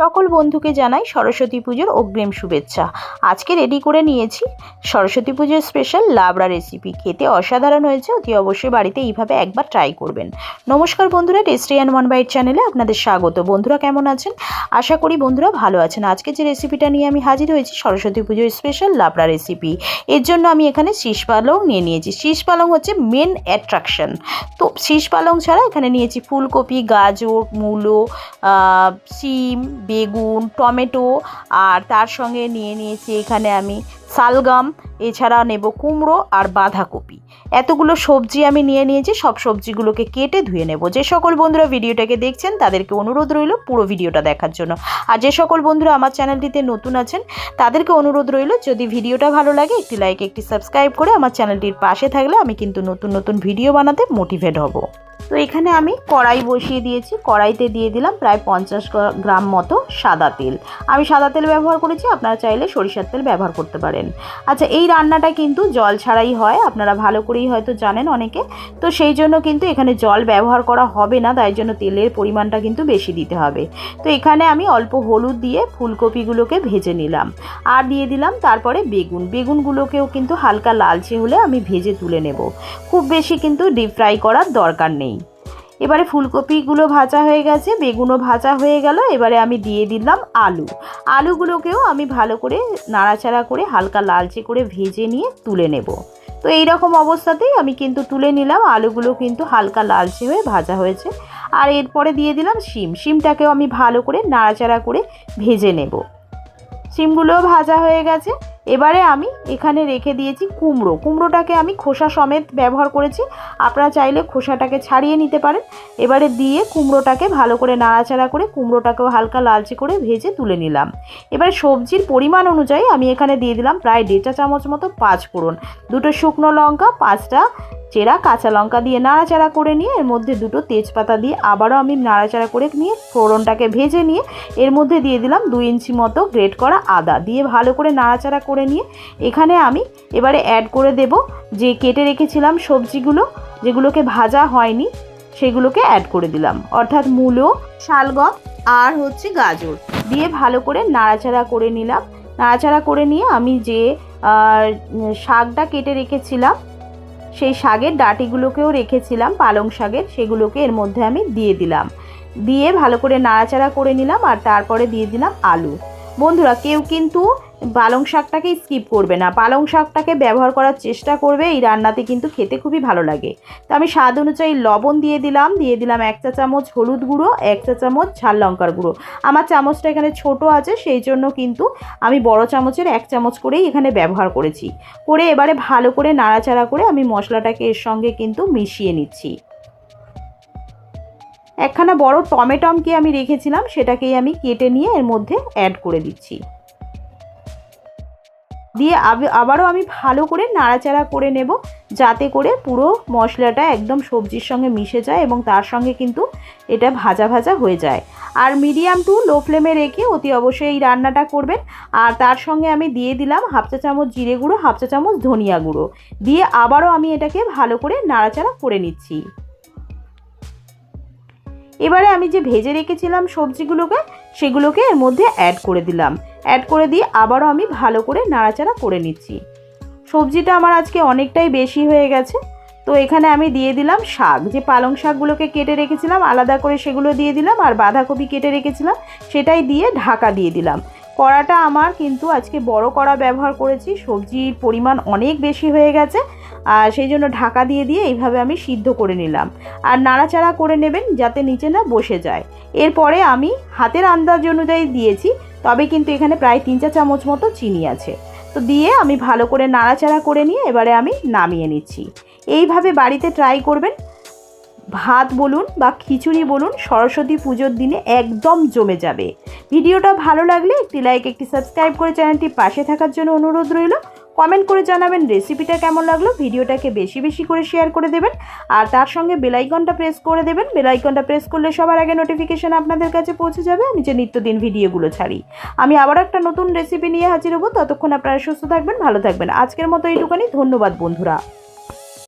সকল বন্ধুকে জানাই সরস্বতী পুজোর অগ্রিম শুভেচ্ছা। আজকে রেডি করে নিয়েছি সরস্বতী পুজোর স্পেশাল লাবড়া রেসিপি খেতে অসাধারণ হয়েছে, অতি অবশ্যই বাড়িতে এইভাবে একবার ট্রাই করবেন। নমস্কার বন্ধুরা টেস্টি অ্যান্ড ওয়ান বাইট চ্যানেলে আপনাদের স্বাগত। বন্ধুরা কেমন আছেন? আশা করি বন্ধুরা ভালো আছেন। আজকে যে রেসিপিটা নিয়ে আমি হাজির হয়েছি, সরস্বতী পুজোর স্পেশাল লাবড়া রেসিপি এর জন্য আমি এখানে শীষ পালং নিয়ে নিয়েছি। শীষ পালং হচ্ছে মেন অ্যাট্রাকশন তো শীষ পালং ছাড়া এখানে নিয়েছি ফুলকপি, গাজর, মূলো সিম বেগুন, টমেটো আর তার সঙ্গে নিয়ে নিয়েছি এখানে আমি শালগাম, এছাড়া নেব কুমড়ো আর বাঁধাকপি। এতগুলো সবজি আমি নিয়ে নিয়েছি, সব সবজিগুলোকে কেটে ধুয়ে নেব। যে সকল বন্ধুরা ভিডিওটাকে দেখছেন, তাদেরকে অনুরোধ রইল পুরো ভিডিওটা দেখার জন্য। আর যে সকল বন্ধুরা আমার চ্যানেলটিতে নতুন আছেন, তাদেরকে অনুরোধ রইল, যদি ভিডিওটা ভালো লাগে, একটি লাইক একটি সাবস্ক্রাইব করে আমার চ্যানেলটির পাশে থাকলে আমি কিন্তু নতুন নতুন ভিডিও বানাতে মোটিভেট হব। তো এখানে আমি কড়াই বসিয়ে দিয়েছি। কড়াইতে দিয়ে দিলাম প্রায় পঞ্চাশ গ্রাম মতো সাদা তেল। আমি সাদা তেল ব্যবহার করেছি, আপনারা চাইলে সরিষার তেল ব্যবহার করতে পারেন। আচ্ছা এই রান্নাটা কিন্তু জল ছাড়াই হয়, আপনারা ভালো করেই হয়তো জানেন অনেকে। তো সেই জন্য কিন্তু এখানে জল ব্যবহার করা হবে না, তাই জন্য তেলের পরিমাণটা কিন্তু বেশি দিতে হবে। তো এখানে আমি অল্প হলুদ দিয়ে ফুলকপিগুলোকে ভেজে নিলাম। আর দিয়ে দিলাম তারপরে বেগুন। বেগুনগুলোকেও কিন্তু হালকা লালচে হলে আমি ভেজে তুলে নেব। খুব বেশি কিন্তু ডিপ ফ্রাই করার দরকার নেই। এবারে ফুলকপিগুলো ভাজা হয়ে গেছে, বেগুনও ভাজা হয়ে গেল, এবারে আমি দিয়ে দিলাম আলু। আলুগুলোকেও আমি ভালো করে নাড়াচাড়া করে হালকা লালচে করে ভেজে নিয়ে তুলে নেব। তো এই রকম অবস্থাতেই আমি কিন্তু তুলে নিলাম, আলুগুলো কিন্তু হালকা লালচে হয়ে ভাজা হয়েছে। আর এরপরে দিয়ে দিলাম শিম, শিমটাকেও আমি ভালো করে নাড়াচাড়া করে ভেজে নেব। শিমগুলোও ভাজা হয়ে গেছে। এবারে আমি এখানে রেখে দিয়েছি কুমড়ো। কুমড়োটাকে আমি খোসা সমেত ব্যবহার করেছি। আপনারা চাইলে খোসাটাকে ছাড়িয়ে নিতে পারেন। এবারে দিয়ে কুমড়োটাকে ভালো করে নাড়াচাড়া করে কুমড়োটাকেও হালকা লালচে করে ভেজে তুলে নিলাম। এবার সবজির পরিমাণ অনুযায়ী আমি এখানে দিয়ে দিলাম প্রায় দেড় চা চামচ মতো পাঁচ ফোড়ন। দুটো শুকনো লঙ্কা, পাঁচটা চেরা কাঁচা লঙ্কা দিয়ে নাড়াচাড়া করে নিয়ে, এর মধ্যে দুটো তেজপাতা দিয়ে আবারও আমি নাড়াচাড়া করে নিয়ে, ফোড়নটাকে ভেজে নিয়ে, এর মধ্যে দিয়ে দিলাম দুই ইঞ্চি মতো গ্রেট করা আদা দিয়ে ভালো করে নাড়াচাড়া করে নিয়ে, এখানে আমি এবারে অ্যাড করে দেব যে কেটে রেখেছিলাম সবজিগুলো, যেগুলোকে ভাজা হয়নি, সেগুলোকে অ্যাড করে দিলাম। অর্থাৎ মূলো, শালগম আর হচ্ছে গাজর দিয়ে ভালো করে নাড়াচাড়া করে নিলাম। নাড়াচাড়া করে নিয়ে আমি যে শাকটা কেটে রেখেছিলাম সেই শাকের ডাটিগুলোকেও রেখেছিলাম, পালং শাকের, সেগুলোকে এর মধ্যে আমি দিয়ে দিলাম। দিয়ে ভালো করে নাড়াচাড়া করে নিলাম আর তারপরে দিয়ে দিলাম আলু। বন্ধুরা, কেউ কিন্তু পালং শাকটাকে স্কিপ করবে না। পালং শাকটাকে ব্যবহার করার চেষ্টা করবে, এই রান্নাতে কিন্তু খেতে খুবই ভালো লাগে। তো আমি স্বাদ অনুযায়ী লবণ দিয়ে দিলাম দিয়ে দিলাম এক চা চামচ হলুদ গুঁড়ো, এক চা চামচ ঝাল লঙ্কার গুঁড়ো। আমার চামচটা এখানে ছোট আছে, সেই জন্য কিন্তু আমি বড় চামচের এক চামচ করেই এখানে ব্যবহার করেছি। করে এবারে ভালো করে নাড়াচাড়া করে আমি মশলাটাকে এর সঙ্গে কিন্তু মিশিয়ে নিচ্ছি। একখানা বড় টমেটমকে আমি রেখেছিলাম, সেটাকেই আমি কেটে নিয়ে এর মধ্যে অ্যাড করে দিচ্ছি। দিয়ে আব- আবারও আমি ভালো করে নাড়াচাড়া করে নেব যাতে করে পুরো মশলাটা একদম সবজির সঙ্গে মিশে যায় এবং তার সঙ্গে কিন্তু এটা ভাজা ভাজা হয়ে যায়। আর মিডিয়াম টু লো ফ্লেমে রেখে অতি অবশ্যই এই রান্নাটা করবেন। আর তার সঙ্গে আমি দিয়ে দিলাম হাফ চা চামচ জিরে গুঁড়ো, হাফ চা চামচ ধনিয়া গুঁড়ো। দিয়ে আবারও আমি এটাকে ভালো করে নাড়াচাড়া করে নিচ্ছি। এবারে আমি যে ভেজে রেখেছিলাম সবজিগুলোকে, সেগুলোকে এর মধ্যে অ্যাড করে দিলাম। অ্যাড করে দিয়ে আবারও আমি ভালো করে নাড়াচাড়া করে নিচ্ছি। সবজিটা আমার আজকে অনেকটাই বেশি হয়ে গেছে। তো এখানে আমি দিয়ে দিলাম শাক। যে পালং শাকগুলোকে কেটে রেখেছিলাম, আলাদা করে সেগুলো দিয়ে দিলাম আর বাঁধাকপি কেটে রেখেছিলাম, সেটাই দিয়ে ঢাকা দিয়ে দিলাম। কড়াটা আমার কিন্তু আজকে বড় কড়া ব্যবহার করেছি। সবজির পরিমাণ অনেক বেশি হয়ে গেছে। আর সেই জন্য ঢাকা দিয়ে দিয়ে এইভাবে আমি সিদ্ধ করে নিলাম। আর নাড়াচাড়া করে নেবেন যাতে নিচে না বসে যায়। এরপরে আমি হাতের আন্দাজ অনুযায়ী দিয়েছি, তবে কিন্তু এখানে প্রায় তিন চা চামচ মতো চিনি আছে। তো দিয়ে আমি ভালো করে নাড়াচাড়া করে নিয়ে এবারে আমি নামিয়ে নিচ্ছি। এইভাবে বাড়িতে ট্রাই করবেন। ভাত বলুন বা খিচুড়ি বলুন, সরস্বতী পুজোর দিনে একদম জমে যাবে। ভিডিওটা ভালো লাগলে একটি লাইক একটি সাবস্ক্রাইব করে চ্যানেলটি পাশে থাকার জন্য অনুরোধ রইল। কমেন্ট করে জানাবেন রেসিপিটা কেমন লাগল, ভিডিওটাকে বেশি বেশি করে শেয়ার করে দেবেন, আর তার সঙ্গে বেলাইকনটা প্রেস করে দেবেন বেলাইকনটা প্রেস করলে সবার আগে নোটিফিকেশান আপনাদের কাছে পৌঁছে যাবে, আমি যে নিত্যদিন ভিডিওগুলো ছাড়ি। আমি আবার একটা নতুন রেসিপি নিয়ে হাজির হব, ততক্ষণ আপনারা সুস্থ থাকবেন, ভালো থাকবেন। আজকের মতো এইটুখানি, ধন্যবাদ বন্ধুরা।